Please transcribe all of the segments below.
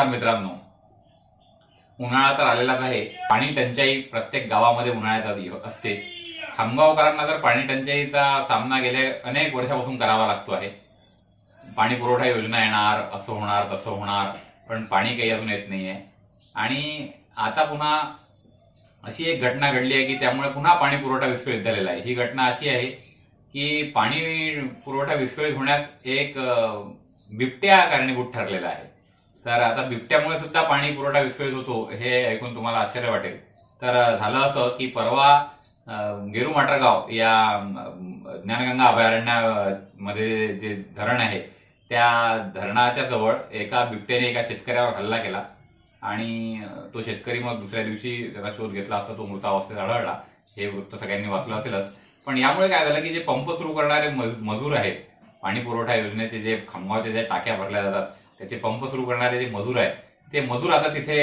नमस्कार मित्रांनो. उन्हाळा तर आलेलाच आहे. पाणी टंचाई प्रत्येक गावामध्ये उन्हाळ्यात असते. खामगावकरांना तर पाणी टंचाईचा सामना गेल्या अनेक वर्षापासून करावा लागतो आहे. पाणी पुरवठा योजना येणार असं होणार तसं होणार पण पाणी काही अजून येत नाहीये. आणि आता पुन्हा अशी एक घटना घडली आहे की त्यामुळे पुन्हा पाणी पुरवठा विस्कळीत झालेला आहे. ही घटना अशी आहे की पाणी पुरवठा विस्कळीत होण्यास एक बिबट्या कारणीभूत ठरलेला आहे. तर आता बिबट्यामुळे सुद्धा पाणी पुरवठा विस्कळीत होतो हे ऐकून तुम्हाला आश्चर्य वाटेल. तर झालं असं की परवा गेरू माटरगाव या ज्ञानगंगा अभयारण्यामध्ये जे धरण आहे त्या धरणाच्या जवळ एका बिबट्याने एका शेतकऱ्यावर हल्ला केला आणि तो शेतकरी मग दुसऱ्या दिवशी त्याचा शोध घेतला असता तो मृतावस्थेत आढळला. हे वृत्त सगळ्यांनी वाचलं असेलच. पण यामुळे काय झालं की जे पंप सुरू करणारे मज- मजूर आहेत पाणी पुरवठा योजनेचे जे खामगावच्या ज्या टाक्या भरल्या जातात त्याचे पंप सुरू करणारे जे मजूर आहेत ते मजूर आता तिथे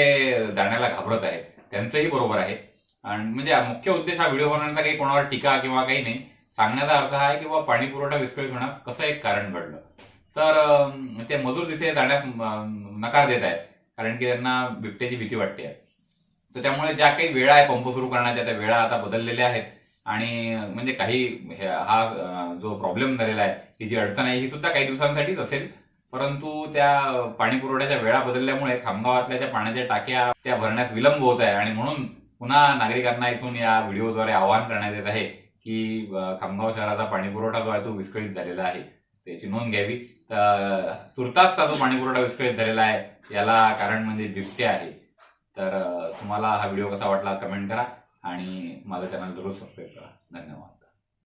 जाण्याला घाबरत आहेत. त्यांचंही बरोबर आहे. आणि म्हणजे मुख्य उद्देश हा व्हिडिओ बनवण्याचा काही कोणावर टीका किंवा काही नाही. सांगण्याचा अर्थ हा आहे की बाबा पाणी पुरवठा विस्कळीत होण्यास कसं एक कारण घडलं. तर ते मजूर तिथे जाण्यास नकार देत आहेत. कारण की त्यांना बिबट्याची भीती वाटते आहे. तर त्यामुळे ज्या काही वेळा आहे पंप सुरू करण्याच्या त्या वेळा आता बदललेल्या आहेत. आणि म्हणजे काही हा जो प्रॉब्लेम झालेला आहे ही जी अडचण आहे ही सुद्धा काही दिवसांसाठीच असेल. परंतु त्या पाणी पुरवठ्याच्या वेळा बदलल्यामुळे खामगावातल्या ज्या पाण्याच्या टाक्या त्या भरण्यास विलंब होत आहे आणि म्हणून पुन्हा नागरिकांना इथून या व्हिडिओद्वारे आवाहन करण्यात येत आहे की खामगाव शहराचा पाणी पुरवठा जो आहे तो विस्कळीत झालेला आहे. त्याची नोंद घ्यावी. तर तुर्तासचा जो पाणी पुरवठा विस्कळीत झालेला आहे याला कारण म्हणजे बिबटे आहे. तर तुम्हाला हा व्हिडिओ कसा वाटला कमेंट करा आणि माझं चॅनल जरूर सबस्क्राईब करा. धन्यवाद.